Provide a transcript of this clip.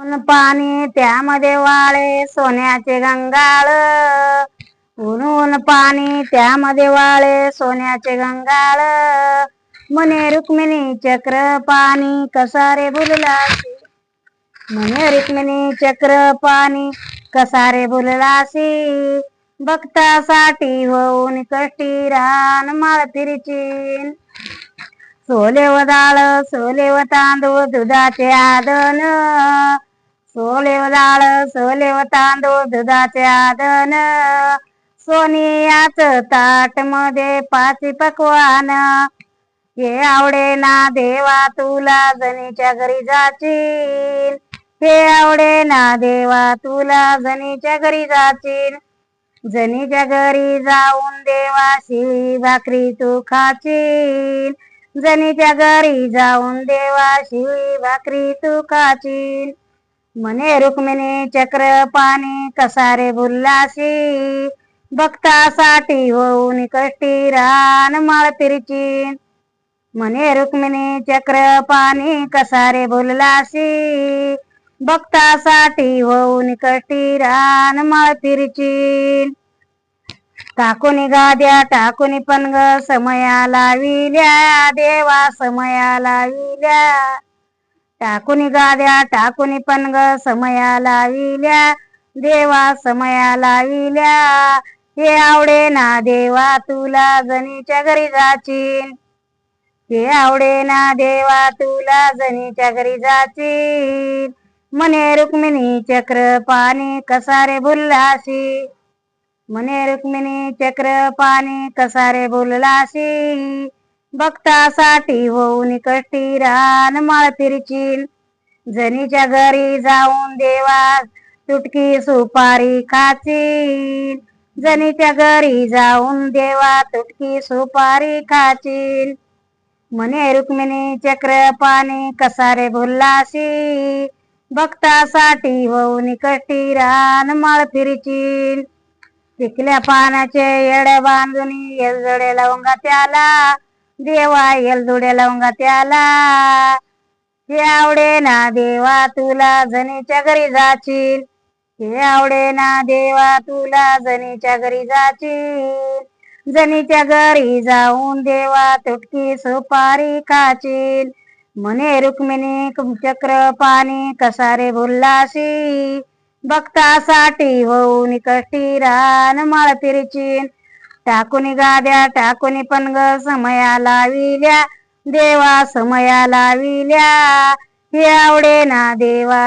ऊन पाणी त्यामध्ये वाळे सोन्याचे गंगाळ. ऊन ऊन पाणी त्यामध्ये वाळे सोन्याचे गंगाळ. म्हणे रुक्मिणी चक्र पाणी कसा रे बुललासी म्हणे रुक्मिणी चक्र पाणी कसा रे बुललासी भक्तासाठी होऊन कष्टी रान माळ फिरचीन. सोले व डाळ सोले व तांदूळ दुधाचे आदन. सोलेव व डाळ तांदूळ दुधाचे आदन. सोनियाच ताटमध्ये पाची पकवान. हे आवडे ना देवा तुला जनीच्या घरी जाचील हे आवडे ना देवा तुला जनीच्या घरी जाचील जनीच्या घरी जाऊन देवा भाकरी तू खाचील जनीच्या घरी जाऊन देवा भाकरी तू खाचील म्हणे रुक्मिणी चक्र पाणी कसारे बुल्लासी भक्तासाठी होऊन कष्टी रान माळ फिरचीन. म्हणे रुक्मिणी चक्र पाणी कसारे बुल्लासी भक्तासाठी होऊन कष्टी रान माळ फिरचीन. टाकून गाद्या टाकून पणग समया लाविल्या. देवा समया लाविल्या. टाकुनी गाद्या टाकुनी पणग समया लाविल्या. देवा समया लाविल्या. हे आवडे ना देवा तुला जनीच्या घरी जाचीन. हे आवडे ना देवा तुला जनीच्या घरी जाचीन. मने रुक्मिणी चक्र पाणी कसारे बुल्लासी म्हणे रुक्मिणी चक्र पाणी कसारे बोललासी भक्तासाठी होऊन कष्टी रान माळ फिरचील. जनीच्या घरी जाऊन देवा तुटकी सुपारी खाचील. जनीच्या घरी जाऊन देवा तुटकी सुपारी खाचील. म्हणे रुक्मिणी चक्र पाणी कसारे भुल्लाशी. भक्तासाठी होऊन कष्टी रान माळ फिरचील. पिकल्या पाण्याचे येड बांधून येजडे लावंगा त्याला देवा एलजोडे लवंगा त्याला हे आवडे ना देवा तुला जनीच्या घरी जाचील हे आवडे ना देवा तुला जनीच्या घरी जाशील. जनीच्या घरी जाऊन देवा तुटकी सुपारी खाचील म्हणे रुक्मिणी चक्र पाणी कसारे भुल्लाशी? भक्तासाठी होऊन कष्टी रान माळ फिरचीन टाकुनी गाद्या टाकुनी ग समया लाविल्या. देवा समया लाविल्या. हे आवडे ना देवा.